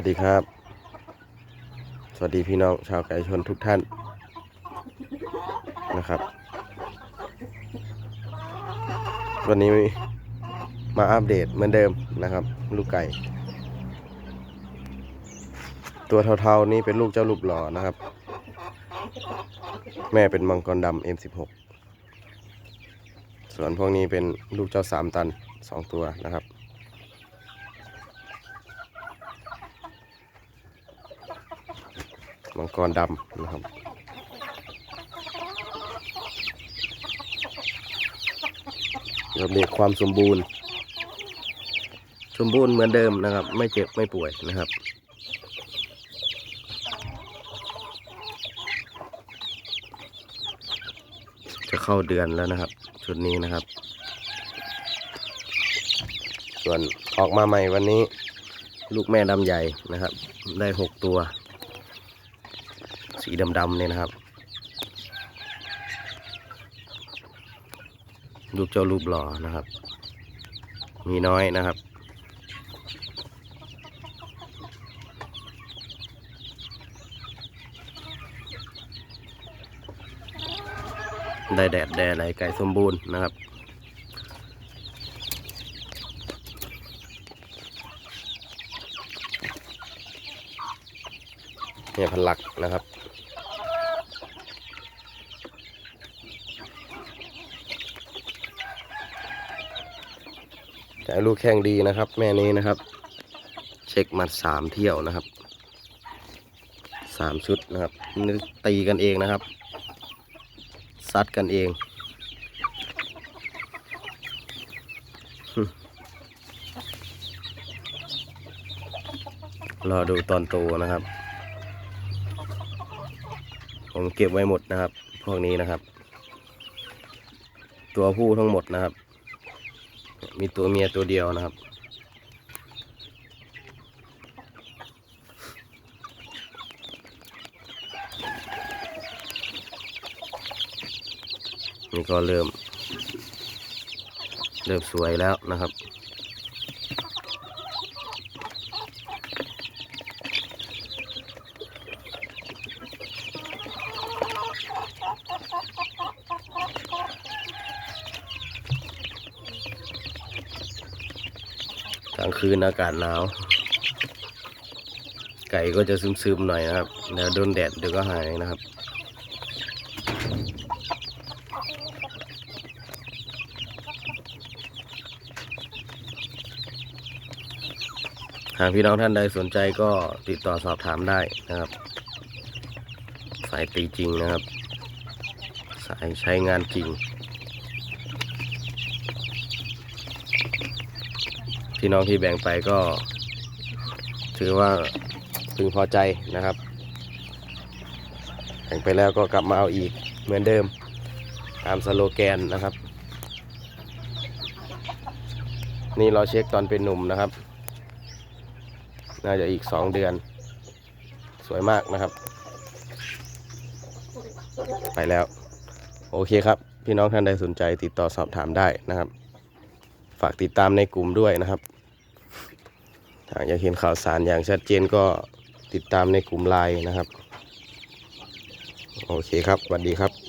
วัสดีครับ สวัสดีพี่น้องชาวไก่ชนทุกท่านนะครับ วันนี้มาอัปเดตเหมือนเดิมนะครับ ลูกไก่ ตัวเทาๆนี่เป็นลูกเจ้าลูกหล่อนะครับ แม่เป็นมังกรดำ M16 ส่วนพวกนี้เป็นลูกเจ้าสามตันสองตัวนะครับ มังกรดำนะครับเรามีความสมบูรณ์ สมบูรณ์เหมือนเดิมนะครับ ไม่เจ็บไม่ป่วยนะครับจะเข้าเดือนแล้วนะครับ ชุดนี้นะครับ ส่วนออกมาใหม่วันนี้ ลูกแม่ดำใหญ่นะครับ ได้หกตัว สีดำๆเนี่ยนะครับ ลูกเจ้ารูปหล่อนะครับ มีน้อยนะครับ ได้แดดแดดไหลไก่สมบูรณ์นะครับ เนี่ยพันหลักนะครับ แต่ลูกแข้งดีนะครับ แม่นี้นะครับ เช็คมาสามเที่ยวนะครับสามชุดนะครับนี่ตีกันเองนะครับ ซัดกันเองรอดูตอนโตนะครับ ผมเก็บไว้หมดนะครับ พวกนี้นะครับ ตัวผู้ทั้งหมดนะครับ มีตัวเมียตัวเดียวนะครับ นี่ก็เริ่ม เริ่มสวยแล้วนะครับ กลางคืนอากาศหนาว ไก่ก็จะซึมๆหน่อยนะครับ แล้วโดนแดดเดี๋ยวก็หายนะครับหากพี่น้องท่านใดสนใจก็ติดต่อสอบถามได้นะครับ สายตีจริงนะครับ สายใช้งานจริง พี่น้องที่แบ่งไปก็ ถือว่าพึงพอใจนะครับแบ่งไปแล้วก็กลับมาเอาอีกเหมือนเดิม ตามสโลแกนนะครับ นี่เราเช็คตอนเป็นหนุ่มนะครับ น่าจะอีกสองเดือน สวยมากนะครับ ไปแล้ว โอเคครับ พี่น้องท่านใดสนใจติดต่อสอบถามได้นะครับ ฝากติดตามในกลุ่มด้วยนะครับหากอยากเห็นข่าวสารอย่างชัดเจนก็ติดตามในกลุ่มไลน์นะครับ โอเคครับสวัสดีครับ